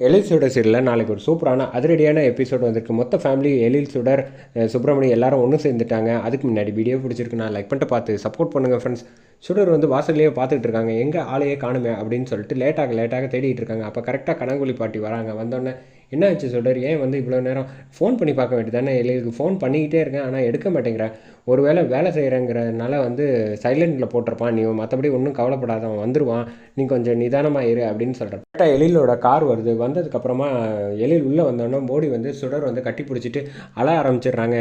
எழில் சுடர் சீரியலில் நாளைக்கு ஒரு சூப்பரான அதிரடியான எபிசோட் வந்திருக்கு. மொத்த ஃபேமிலி எழில் சுடர் அஹ் சுப்பிரமணி எல்லாரும் ஒன்று சேர்ந்துட்டாங்க. அதுக்கு முன்னாடி வீடியோ பிடிச்சிருக்கு. நான் லைக் பண்ணிட்டு பார்த்து சப்போர்ட் பண்ணுங்கள் ஃப்ரெண்ட்ஸ் சுடர் வந்து வாசல்லையே பார்த்துட்டு இருக்காங்க. எங்கே ஆளையே காணுமே அப்படின்னு சொல்லிட்டு லேட்டாக லேட்டாக தேடிட்டு இருக்காங்க. அப்போ கரெக்டாக கனங்குழி பாட்டி வராங்க. வந்தோடனே என்ன ஆச்சு சுடர்? ஏன் வந்து இவ்வளோ நேரம் ஃபோன் பண்ணி பார்க்க வேண்டியதானே எழிலுக்கு ஃபோன் பண்ணிக்கிட்டே இருக்கேன். ஆனால் எடுக்க மாட்டேங்கிறேன் ஒருவேளை வேலை செய்கிறேங்கிறதுனால வந்து சைலண்டில் போட்டிருப்பான். நீ மற்றபடி ஒன்றும் கவலைப்படாத அவன் வந்துடுவான் நீ கொஞ்சம் நிதானமாக இரு அப்படின்னு சொல்கிறேன் கரெக்டாக எழிலோட கார் வருது. வந்ததுக்கப்புறமா எழில் உள்ளே வந்தோடனே மோடி வந்து சுடர் வந்து கட்டி பிடிச்சிட்டு அழ ஆரம்பிச்சிடுறாங்க.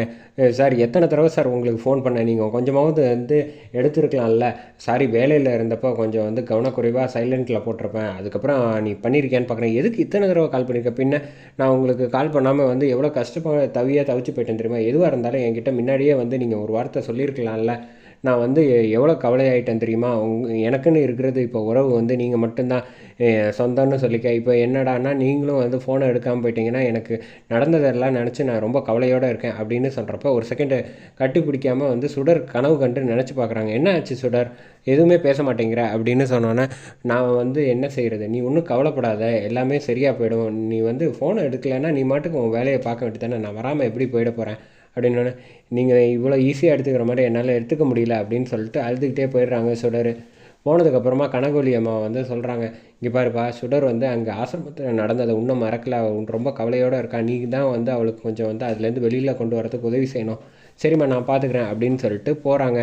சார் எத்தனை தடவை சார் உங்களுக்கு ஃபோன் பண்ணேன்? நீங்கள் கொஞ்சமாவது வந்து எடுத்துருக்கலாம்ல. சாரி வேலையில் இருந்தப்போ கொஞ்சம் வந்து கவனக்குறைவாக சைலண்ட்டில் போட்டிருப்பேன். அதுக்கப்புறம் நீ பண்ணியிருக்கியான்னு பார்க்குறேன் எதுக்கு இத்தனை தடவை கால் பண்ணியிருக்க பின்ன நான் உங்களுக்கு கால் பண்ணாமல் வந்து எவ்வளோ கஷ்டப்பட தவியாக தவிச்சு போயிட்டேன் தெரியுமா? எதுவாக இருந்தாலும் என்கிட்ட முன்னாடியே வந்து நீங்கள் ஒரு வார்த்தை சொல்லியிருக்கலாம்ல. நான் வந்து எவ்வளோ கவலையாயிட்டேன் தெரியுமா? உங் எனக்குன்னு இருக்கிறது இப்போ உறவு வந்து நீங்கள் மட்டும்தான். சொந்தம்னு சொல்லிக்க இப்போ என்னடான்னா நீங்களும் வந்து ஃபோனை எடுக்காமல் போயிட்டீங்கன்னா எனக்கு நடந்ததெல்லாம் நினச்சி நான் ரொம்ப கவலையோடு இருக்கேன் அப்படின்னு சொல்கிறப்ப ஒரு செகண்டு கட்டி பிடிக்காமல் வந்து சுடர் கனவு கண்டு நினச்சி பார்க்குறாங்க என்ன ஆச்சு சுடர்? எதுவுமே பேச மாட்டேங்கிற அப்படின்னு சொன்னோன்னே நான் வந்து என்ன செய்கிறது நீ ஒன்றும் கவலைப்படாத. எல்லாமே சரியாக போயிடும். நீ வந்து ஃபோனை எடுக்கலைன்னா நீ மாட்டுக்கு உன் வேலையை பார்க்க வேண்டியதானே நான் வராமல் எப்படி போயிட போகிறேன் அப்படின்னு நீங்கள் இவ்வளோ ஈஸியாக எடுத்துக்கிற மாதிரி என்னால் எடுத்துக்க முடியல அப்படின்னு சொல்லிட்டு அழுதுகிட்டே போயிடுறாங்க சுடர். போனதுக்கப்புறமா கனகோலி அம்மா வந்து சொல்கிறாங்க இங்கே பாருப்பா சுடர் வந்து அங்கே ஆசிரமத்தில் நடந்ததை இன்னும் மறக்கல. ரொம்ப கவலையோடு இருக்கா. நீ தான் வந்து அவளுக்கு கொஞ்சம் வந்து அதுலேருந்து வெளியில் கொண்டு வரதுக்கு உதவி செய்யணும். சரிம்மா நான் பார்த்துக்கிறேன் அப்படின்னு சொல்லிட்டு போகிறாங்க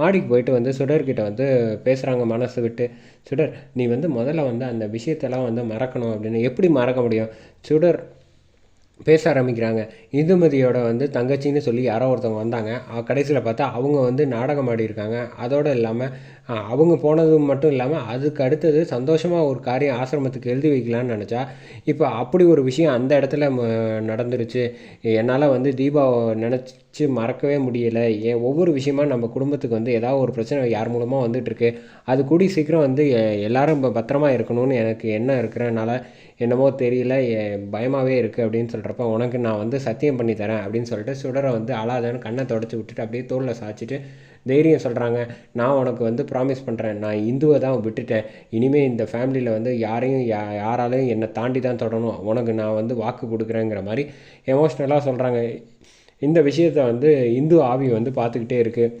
மாடிக்கு போயிட்டு வந்து சுடர்கிட்ட வந்து பேசுகிறாங்க மனசு விட்டு. சுடர் நீ வந்து முதல்ல வந்து அந்த விஷயத்தெல்லாம் வந்து மறக்கணும் அப்படின்னு. எப்படி மறக்க முடியும்? சுடர் பேச ஆரம்பிக்கிறாங்க. இந்துமதியோட வந்து தங்கச்சின்னு சொல்லி யாரோ ஒருத்தவங்க வந்தாங்க. கடைசியில் பார்த்தா அவங்க வந்து நாடகம் ஆடியிருக்காங்க. அதோடு இல்லாமல் அவங்க போனது மட்டும் இல்லாமல் அதுக்கு அடுத்தது சந்தோஷமாக ஒரு காரியம் ஆசிரமத்துக்கு எழுதி வைக்கலான்னு நினச்சா இப்போ அப்படி ஒரு விஷயம் அந்த இடத்துல ம- நடந்துருச்சு. என்னால் வந்து தீபாவை நினச்சி மறக்கவே முடியலை. ஏன் ஒவ்வொரு விஷயமா நம்ம குடும்பத்துக்கு வந்து ஏதாவது ஒரு பிரச்சனை யார் மூலமாக வந்துட்டுருக்கு. அது கூடி சீக்கிரம் வந்து எ- எல்லாரும் பத்திரமா இருக்கணும்னு எனக்கு எண்ணம் இருக்கிறனால என்னமோ தெரியல. பயமாகவே இருக்குது அப்படின்னு சொல்கிறப்ப உனக்கு நான் வந்து சத்தியம் பண்ணி தரேன் அப்படின்னு சொல்லிட்டு சுடரை வந்து அழாதன்னு கண்ணை தொடச்சி விட்டுட்டு அப்படியே தோளில் சாய்ச்சிட்டு தைரியம் சொல்கிறாங்க நான் உனக்கு வந்து ப்ராமிஸ் பண்ணுறேன் நான் இந்துவை தான் விட்டுட்டேன். இனிமேல் இந்த ஃபேமிலியில் வந்து யாரையும் யா யாராலையும் என்னை தாண்டி தான் தொடணும் உனக்கு நான் வந்து வாக்கு கொடுக்குறேங்கிற மாதிரி எமோஷ்னலாக சொல்கிறாங்க இந்த விஷயத்தை வந்து இந்து ஆவி வந்து பார்த்துக்கிட்டே இருக்குது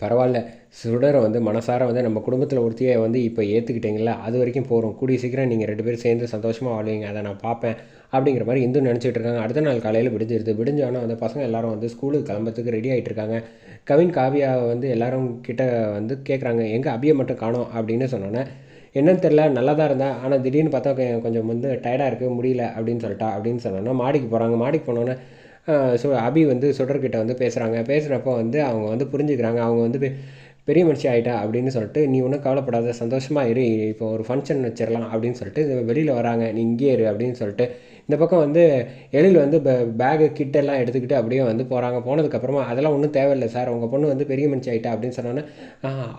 பரவாயில்ல. சுடரை வந்து மனசார வந்து நம்ம குடும்பத்தில் ஒருத்தியை வந்து இப்போ ஏற்றுக்கிட்டீங்களா அது வரைக்கும் போகிறோம் கூடிய சீக்கிரம் நீங்கள் ரெண்டு பேரும் சேர்ந்து சந்தோஷமாக வாழ்வீங்க. அதை நான் பார்ப்பேன் அப்படிங்கிற மாதிரி இந்து நினச்சிட்டு இருக்காங்க. அடுத்த நாள் காலையில் விடிஞ்சிருது. விடிஞ்சோன்னா வந்து பசங்க எல்லாரும் வந்து ஸ்கூலுக்கு கிளம்புறதுக்கு ரெடி ஆகிட்டு இருக்காங்க. கவின் காவியாவை வந்து எல்லாரும் கிட்ட வந்து கேட்குறாங்க எங்கே அபியை மட்டும் காணோம் அப்படின்னு சொன்னோன்னே என்னன்னு தெரில நல்லா தான் இருந்தா. ஆனால் திடீர்னு பார்த்தா கொஞ்சம் வந்து டயர்டாக இருக்குது முடியல அப்படின்னு சொல்லிட்டா. அப்படின்னு சொன்னோன்னா மாடிக்கு போகிறாங்க மாடிக்கு போனோன்னே ஸோ அபி வந்து சுடர்கிட்ட வந்து பேசுகிறாங்க பேசுகிறப்போ வந்து அவங்க வந்து புரிஞ்சுக்கிறாங்க. அவங்க வந்து பெரிய மனுஷி ஆகிட்டா அப்படின்னு சொல்லிட்டு நீ ஒன்றும் கவலைப்படாத சந்தோஷமாக இரு. இப்போ ஒரு ஃபங்க்ஷன் வச்சிடலாம் அப்படின்னு சொல்லிட்டு வெளியில் வராங்க. நீ இங்கே இரு அப்படின்னு சொல்லிட்டு இந்த பக்கம் வந்து எழில் வந்து பேகு கிட்டெல்லாம் எடுத்துக்கிட்டு அப்படியே வந்து போகிறாங்க போனதுக்கப்புறமா அதெல்லாம் ஒன்றும் தேவையில்லை சார். உங்கள் பொண்ணு வந்து பெரிய மனுஷி ஆகிட்டா அப்படின்னு சொன்னோன்னே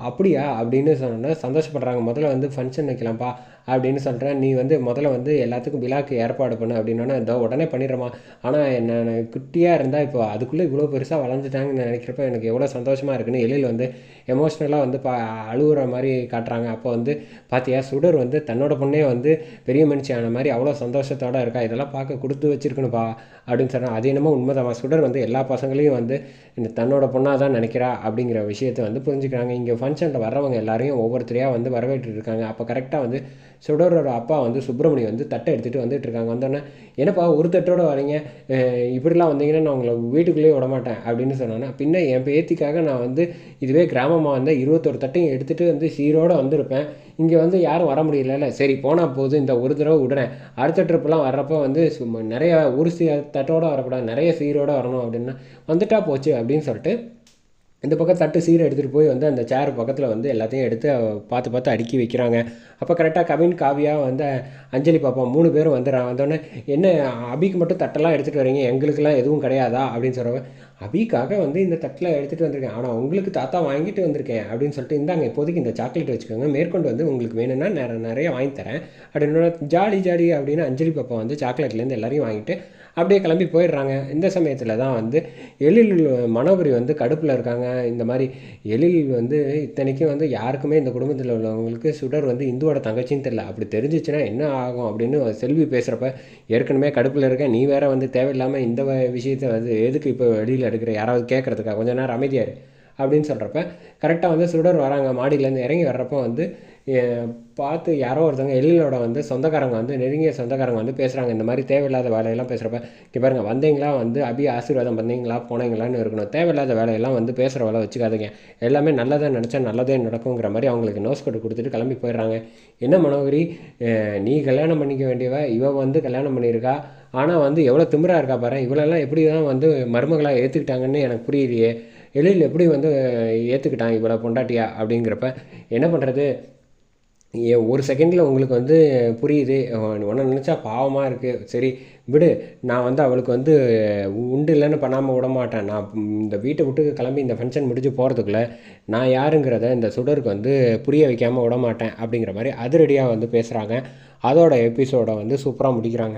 அப்படியா? அப்படின்னு சொன்னோன்னே சந்தோஷப்படுறாங்க. முதல்ல வந்து ஃபங்க்ஷன் வைக்கலாம்ப்பா அப்படின்னு சொல்கிறேன் நீ வந்து முதல்ல வந்து எல்லாத்துக்கும் விழாக்கு ஏற்பாடு பண்ணு அப்படின்னோன்னே இதோ உடனே பண்ணிடுறமா ஆனால் நான் குட்டியாக இருந்தால் இப்போ அதுக்குள்ளே இவ்வளோ பெருசாக வளர்ந்துட்டாங்கன்னு நினைக்கிறப்ப எனக்கு எவ்வளோ சந்தோஷமாக இருக்குன்னு எழில் வந்து எமோஷ்னலாக வந்து பா அழுகுற மாதிரி காட்டுறாங்க. அப்போ வந்து பார்த்தியா சுடர் வந்து தன்னோட பொண்ணே வந்து பெரிய மனுஷி ஆன மாதிரி அவ்வளோ சந்தோஷத்தோடு இருக்கா? இதெல்லாம் பார்க்க கொடுத்து வச்சிருக்கணும்ப்பா அப்படின்னு சொன்னால் அது என்னமோ உண்மைதான் சுடர் வந்து எல்லா பசங்களையும் வந்து இந்த தன்னோட பொண்ணாக தான் நினைக்கிறா அப்படிங்கிற விஷயத்தை வந்து புரிஞ்சுக்கிறாங்க. இங்கே ஃபங்க்ஷனில் வர்றவங்க எல்லாரையும் ஒவ்வொருத்தரையாக வந்து வரவேற்று இருக்காங்க. அப்போ கரெக்டாக வந்து சுடரோட அப்பா வந்து சுப்பிரமணியம் வந்து தட்டை எடுத்துகிட்டு வந்துட்டு இருக்காங்க. வந்தோடனே என்னப்பா ஒரு தட்டோட வரீங்க? இப்படிலாம் வந்தீங்கன்னா நான் உங்களை வீட்டுக்குள்ளேயே விட மாட்டேன் அப்படின்னு சொன்னோன்னா பின்ன என் பேத்திக்காக நான் வந்து இதுவே கிராமமாக வந்தால் இருபத்தொரு தட்டையும் எடுத்துகிட்டு வந்து சீரோடு வந்திருப்பேன். இங்கே வந்து யாரும் வர முடியலல்ல சரி போனால் போதும். இந்த ஒரு தடவை விடுறேன். அடுத்த ட்ரிப்லாம் வர்றப்போ வந்து சும்மா நிறைய ஒரு சீ தட்டோட வரக்கூடாது. நிறைய சீரோடு வரணும் அப்படின்னா வந்துட்டா போச்சு அப்படின்னு சொல்லிட்டு இந்த பக்கம் தட்டு சீரை எடுத்துகிட்டு போய் வந்து அந்த சேர் பக்கத்தில் வந்து எல்லாத்தையும் எடுத்து பார்த்து பார்த்து அடுக்கி வைக்கிறாங்க. அப்போ கரெக்டாக கவின் காவியா வந்து அஞ்சலி பாப்பா மூணு பேரும் வந்துடுறான் வந்தோடனே என்ன அபிக்கு மட்டும் தட்டெல்லாம் எடுத்துகிட்டு வரீங்க? எங்களுக்கெல்லாம் எதுவும் கிடையாதா? அப்படின்னு சொல்கிறவங்க அபிக்காக வந்து இந்த தட்டில் எடுத்துகிட்டு வந்திருக்கேன். ஆனால் உங்களுக்கு தாத்தா வாங்கிட்டு வந்திருக்கேன். அப்படின்னு சொல்லிட்டு இந்தாங்க இப்போதைக்கு இந்த சாக்லேட் வச்சுக்கோங்க. மேற்கொண்டு வந்து உங்களுக்கு வேணும்னா நிறைய நிறைய வாங்கி தரேன். அப்படின்னு ஜாலி ஜாலி அப்படின்னு அஞ்சலி பாப்பா வந்து சாக்லேட்லேருந்து எல்லாரையும் வாங்கிட்டு அப்படியே கிளம்பி போயிடுறாங்க. இந்த சமயத்தில் தான் வந்து எழில் மனோபுரி வந்து கடுப்பில் இருக்காங்க. இந்த மாதிரி எழில் வந்து இத்தனைக்கும் வந்து யாருக்குமே இந்த குடும்பத்தில் உள்ளவங்களுக்கு சுடர் வந்து இந்துவோட தங்கச்சின்னு தெரில அப்படி தெரிஞ்சிச்சுன்னா என்ன ஆகும் அப்படின்னு செல்வி பேசுகிறப்ப ஏற்கனவே கடுப்பில் இருக்கேன் நீ வேற வந்து தேவையில்லாமல் இந்த வ- விஷயத்தை வந்து எதுக்கு இப்போ வெளியில் எடுக்கிற? யாராவது கேட்குறதுக்கா கொஞ்ச நேரம் அமைதியாரு அப்படின்னு சொல்கிறப்ப கரெக்டாக வந்து சுடர் வராங்க. மாடியிலேருந்து இறங்கி வர்றப்போ வந்து பார்த்து யாரோ ஒருத்தவங்க எழிலோட வந்து சொந்தக்காரங்க வந்து நெருங்கிய சொந்தக்காரங்க வந்து பேசுகிறாங்க இந்த மாதிரி தேவையில்லாத வேலையெல்லாம் பேசுகிறப்ப இங்கே பாருங்கள் வந்தீங்களா வந்து அபி ஆசீர்வாதம் பண்ணீங்களா? போனீங்களான்னு இருக்கணும். தேவையில்லாத வேலையெல்லாம் வந்து பேசுகிற வேலை வச்சுக்காதீங்க. எல்லாமே நல்லதாக நினச்சா நல்லதே நடக்குங்கிற மாதிரி அவங்களுக்கு நோஸ் கட்டு கொடுத்துட்டு கிளம்பி போயிடுறாங்க. என்ன மனோகரி? நீ கல்யாணம் பண்ணிக்க வேண்டியவ இவ வந்து கல்யாணம் பண்ணியிருக்கா? ஆனால் வந்து எவ்வளோ திமிராக இருக்கா பாரு. இவளெல்லாம் எப்படி தான் வந்து மருமகளாக ஏற்றுக்கிட்டாங்கன்னு எனக்கு புரியலையே. எழில் எப்படி வந்து ஏற்றுக்கிட்டான் இவ்வளோ பொண்டாட்டியா அப்படிங்கிறப்ப என்ன பண்ணுறது ஏ ஒரு செகண்டில் உங்களுக்கு வந்து புரியுது. உன்னை நினச்சா பாவமாக இருக்குது சரி விடு. நான் வந்து அவளுக்கு வந்து உண்டு இல்லைன்னு பண்ணாமல் விட மாட்டேன். நான் இந்த வீட்டை விட்டு கிளம்பி இந்த ஃபங்க்ஷன் முடிஞ்சு போகிறதுக்குள்ளே நான் யாருங்கிறத இந்த சுடருக்கு வந்து புரிய வைக்காமல் விட மாட்டேன் அப்படிங்கிற மாதிரி அதிரடியாக வந்து பேசுகிறாங்க அதோட எபிசோடை வந்து சூப்பராக முடிக்கிறாங்க.